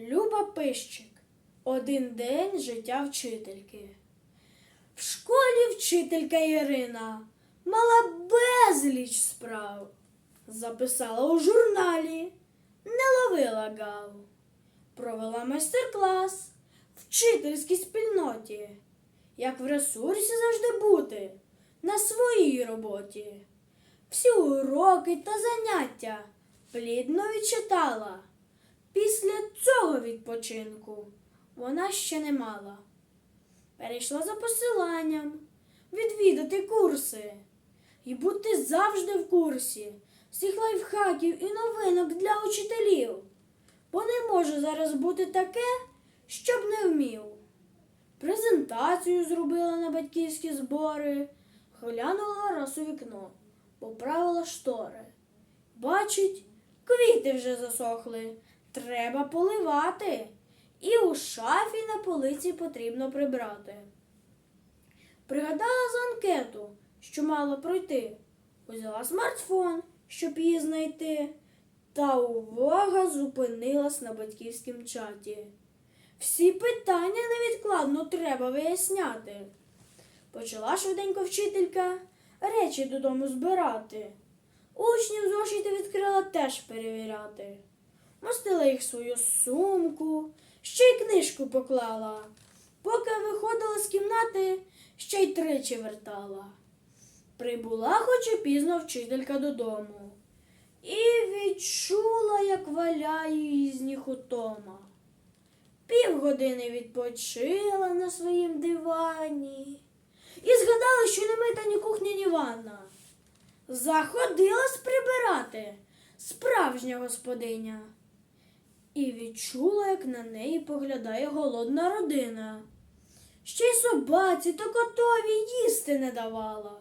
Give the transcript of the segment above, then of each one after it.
Люба Пищик. Один день життя вчительки. В школі вчителька Ірина мала безліч справ. Записала у журналі, не ловила гав. Провела майстер-клас в вчительській спільноті. Як в ресурсі завжди бути на своїй роботі. Всі уроки та заняття плідно відчитала. Після цього відпочинку вона ще не мала. Перейшла за посиланням відвідати курси і бути завжди в курсі всіх лайфхаків і новинок для учителів, бо не може зараз бути таке, щоб не вмів. Презентацію зробила на батьківські збори, глянула раз у вікно, поправила штори. Бачить, квіти вже засохли, треба поливати. І у шафі на полиці потрібно прибрати. Пригадала за анкету, що мала пройти. Узяла смартфон, щоб її знайти. Та увага зупинилась на батьківськім чаті. Всі питання невідкладно треба виясняти. Почала швиденько вчителька речі додому збирати. Учнів зошити відкрила теж перевіряти. Мостила їх свою сумку, ще й книжку поклала. Поки виходила з кімнати, ще й тричі вертала. Прибула хоч і пізно вчителька додому. І відчула, як валяє її з ніг утома. Півгодини відпочила на своїм дивані і згадала, що не мита ні кухня, ні ванна. Заходилась прибирати справжня господиня. І відчула, як на неї поглядає голодна родина. Ще й собаці та котові їсти не давала.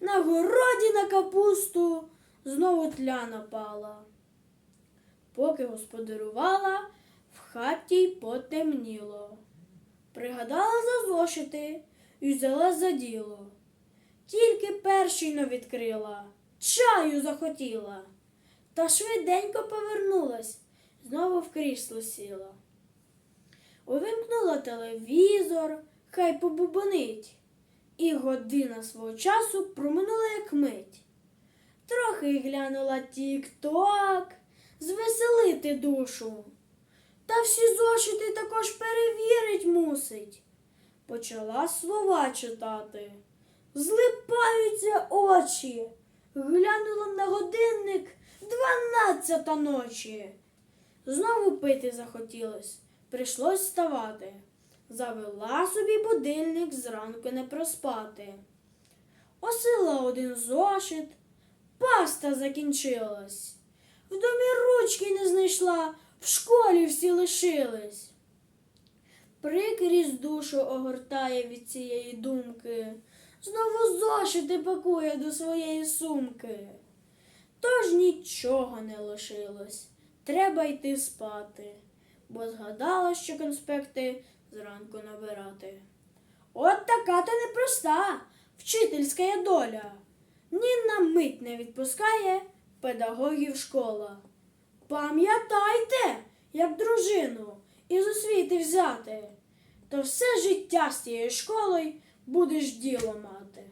На городі на капусту знову тля напала. Поки господарювала, в хаті й потемніло. Пригадала за зошити і взяла за діло. Тільки перший но відкрила, чаю захотіла, та швиденько повернулась, знову в крісло сіла. Увімкнула телевізор, хай побубонить, і година свого часу проминула як мить. Трохи глянула тік-ток, звеселити душу. Та всі зошити також перевірить мусить. Почала слова читати. Злипаються очі. Глянула на годинник дванадцята ночі. Знову пити захотілось, прийшлось вставати. Завела собі будильник зранку не проспати. Осила один зошит, паста закінчилась. В домі ручки не знайшла, в школі всі лишились. Прикрість душу огортає від цієї думки, знову зошити пакує до своєї сумки. Тож нічого не лишилось, треба йти спати, бо згадала, що конспекти зранку набирати. От така то непроста вчительська доля. Ні на мить не відпускає педагогів школа. Пам'ятайте, як дружину із освіти взяти, то все життя з тією школою будеш діло мати.